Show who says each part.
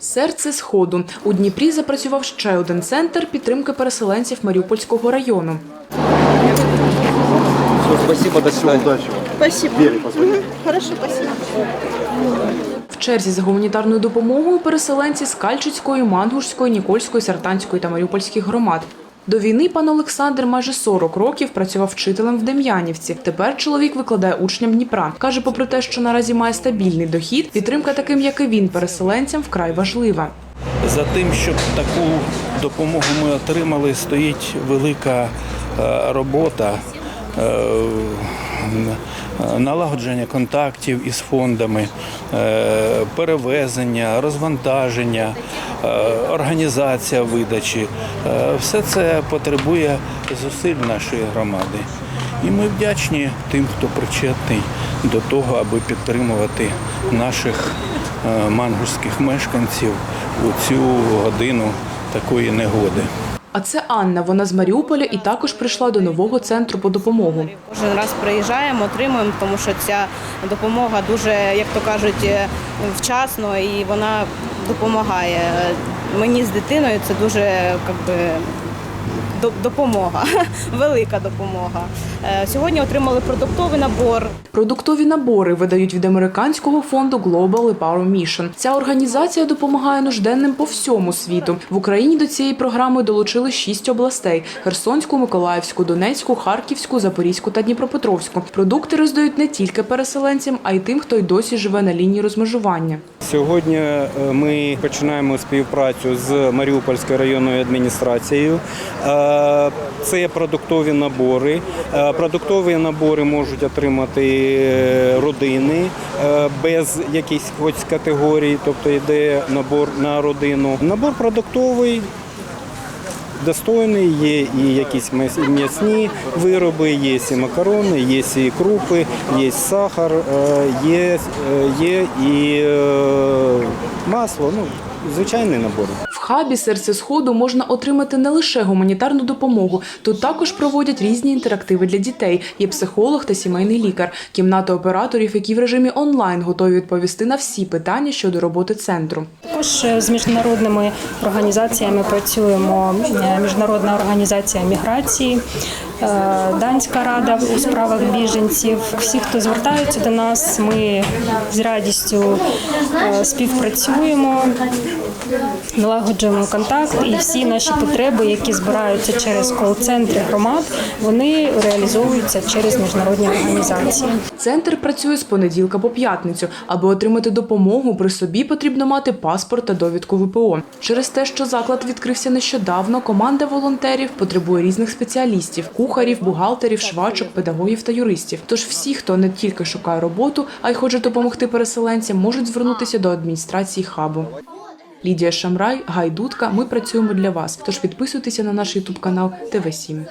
Speaker 1: Серце сходу у Дніпрі запрацював ще один центр підтримки переселенців Маріупольського району.
Speaker 2: Спасибо, до свидания.
Speaker 3: Спасибо.
Speaker 4: Вере
Speaker 3: Хорошо, спасибо.
Speaker 1: В черзі за гуманітарною допомогою переселенці з Кальчицької, Мангушської, Нікольської, Сартанської та Маріупольських громад. До війни пан Олександр майже 40 років працював вчителем в Дем'янівці. Тепер чоловік викладає учням Дніпра. Каже, попри те, що наразі має стабільний дохід, підтримка таким, як і він, переселенцям вкрай важлива.
Speaker 5: За тим, щоб таку допомогу ми отримали, стоїть велика е, робота е, налагодження контактів із фондами, е, перевезення, розвантаження, е, організація видачі. Е, Все це потребує зусиль нашої громади. І ми вдячні тим, хто причетний до того, аби підтримувати наших е, мангушських мешканців у цю годину такої негоди.
Speaker 1: А це Анна. Вона з Маріуполя і також прийшла до нового центру по допомогу.
Speaker 6: Кожен раз приїжджаємо, отримуємо, тому що ця допомога дуже, як то кажуть, е, вчасно і вона допомагає. Мені з дитиною це дуже якби, допомога, велика допомога. Е, Сьогодні отримали продуктовий набор.
Speaker 1: Продуктові набори видають від американського фонду Global Empower Mission. Ця організація допомагає нужденним по всьому світу. В Україні до цієї програми долучили шість областей: Херсонську, Миколаївську, Донецьку, Харківську, Запорізьку та Дніпропетровську. Продукти роздають не тільки переселенцям, а й тим, хто й досі живе на лінії розмежування.
Speaker 7: Сьогодні е, ми починаємо співпрацю з Маріупольською районною адміністрацією. Е, Це продуктові набори. Продуктові набори можуть отримати е, родини е, без якихось категорій, тобто йде набор на родину. Набор продуктовий. Достойний, є і якісь м'ясні вироби, є і макарони, є і крупи, є сахар, е, є, є і масло, ну, звичайний набор.
Speaker 1: В хабі серце сходу можна отримати не лише гуманітарну допомогу. Тут також проводять різні інтерактиви для дітей. Є психолог та сімейний лікар, кімната операторів, які в режимі онлайн готові відповісти на всі питання щодо роботи центру.
Speaker 8: Також е, з міжнародними організаціями працюємо. Е, Міжнародна організація міграції, е, Данська рада у справах біженців. Всі, хто звертаються до нас, ми з радістю співпрацюємо, налагоджуємо контакт, і всі наші потреби, які збираються через кол-центри громад, вони реалізовуються через міжнародні організації.
Speaker 1: Центр працює з понеділка по п'ятницю. Аби отримати допомогу, при собі потрібно мати паспорт та довідку ВПО. Через те, що заклад відкрився нещодавно, команда волонтерів потребує різних спеціалістів: кухарів, бухгалтерів, швачок, педагогів та юристів. Тож всі, хто не тільки шукає роботу, а й хоче допомогти переселенцям, можуть звернутися до адміністрації хабу. Лідія Шамрай, Гай Дудка. Ми працюємо для вас. Тож підписуйтеся на наш ютуб канал ТВ 7